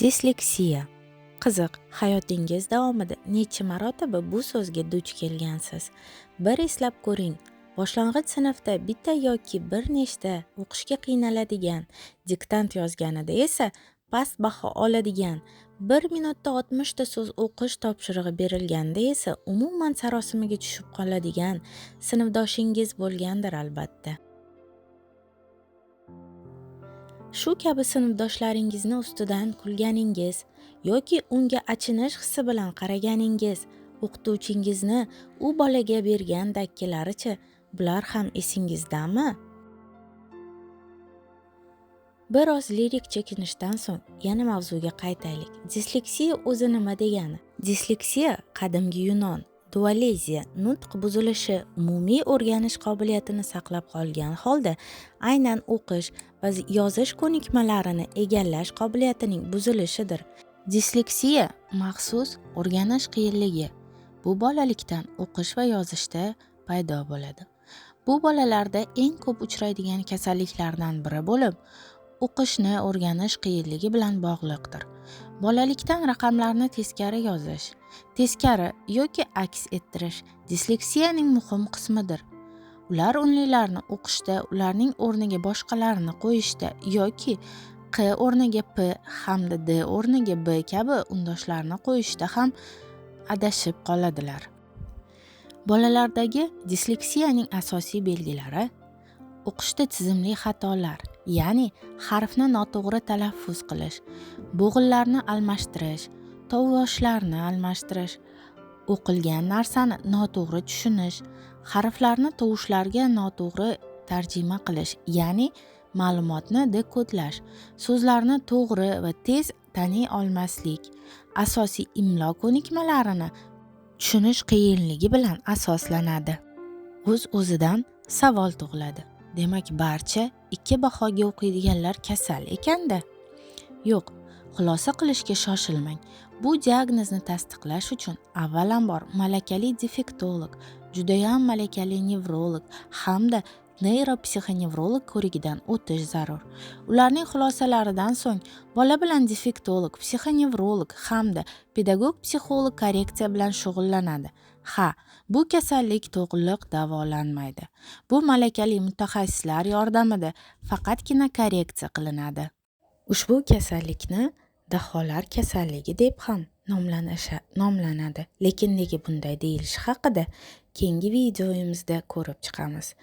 Disleksiya. Qiziq, hayotingiz davomida necha marotaba bu so'zga duch kelgansiz? Bir eslab ko'ring. Boshlang'ich sinfda bitta yoki bir nechta o'qishga qiynaladigan, diktant yozganida esa past baho oladigan, bir minutda 60 ta so'z o'qish topshirig'i berilganda esa umuman sarosimaga tushib qoladigan sinfdoshingiz bo'lgandir albatta. Shu kabi sinfdoshlaringizni ustidan kulganingiz yoki unga achinish hissi bilan qaraganingiz, o'qituvchingizni u bolaga bergan dakkilarichi, bular ham esingizdami? bir oz lirik chekinishdan so'ng yana mavzuga qaytaylik. Disleksiya o'zi nima degani? Disleksiya qadimgi yunon dualeziya nutq buzilishi umumiy o'rganish qobiliyatini saqlab qolgan holda aynan o'qish va yozish ko'nikmalarini egallash qobiliyatining buzilishidir. Disleksiya maxsus o'rganish qiyinligi bu bolalikdan o'qish va yozishda paydo bo'ladi. Bu bolalarda eng ko'p uchraydigan kasalliklardan biri bo'lib o'qishni o'rganish qiyinligi bilan bog'liqdir. Bolalikdan raqamlarni teskari yozish teskari yoki aks ettirish disleksiyaning muhim qismidir. Ular unlilarni o'qishda ularning o'rniga boshqalarini qo'yishda yoki q o'rniga p hamda d o'rniga b kabi undoshlarni qo'yishda ham adashib qoladilar. Bolalardagi disleksiyaning asosiy belgilari o'qishda tizimli xatolar ya'ni harfni noto'g'ri talaffuz qilish bo'g'inlarni almashtirish tovushlarni almashtirish o'qilgan narsani noto'g'ri tushunish harflarni tovushlarga noto'g'ri tarjima qilish ya'ni ma'lumotni dekodlash so'zlarni to'g'ri va tez taniy olmaslik asosiy imlo ko'nikmalarini tushunish qiyinligi bilan asoslanadi. O'z o'zidan savol tug'iladi. Demak barcha ikki bahoga o'qiydiganlar kasal ekanda. Yo'q xulosa qilishga shoshilmang. Bu diagnozni tasdiqlash uchun avvalambor malakali defektolog judayam malakali nevrolog hamda neyropsixonevrolog ko'rigidan o'tish zarur. Ularning xulosalaridan so'ng bola bilan defektolog psixonevrolog hamda pedagog psixolog korreksiya bilan shug'ullanadi. Ha bu kasallik to'g'liq davolanmaydi. Bu malakali mutaxassislar yordamida faqatgina korreksiya qilinadi. Ushbu kasallikni daholar kasalligi deb ham nomlanadi. Lekin nega bunday deyilishi haqida keyingi videoyimizda ko'rib chiqamiz.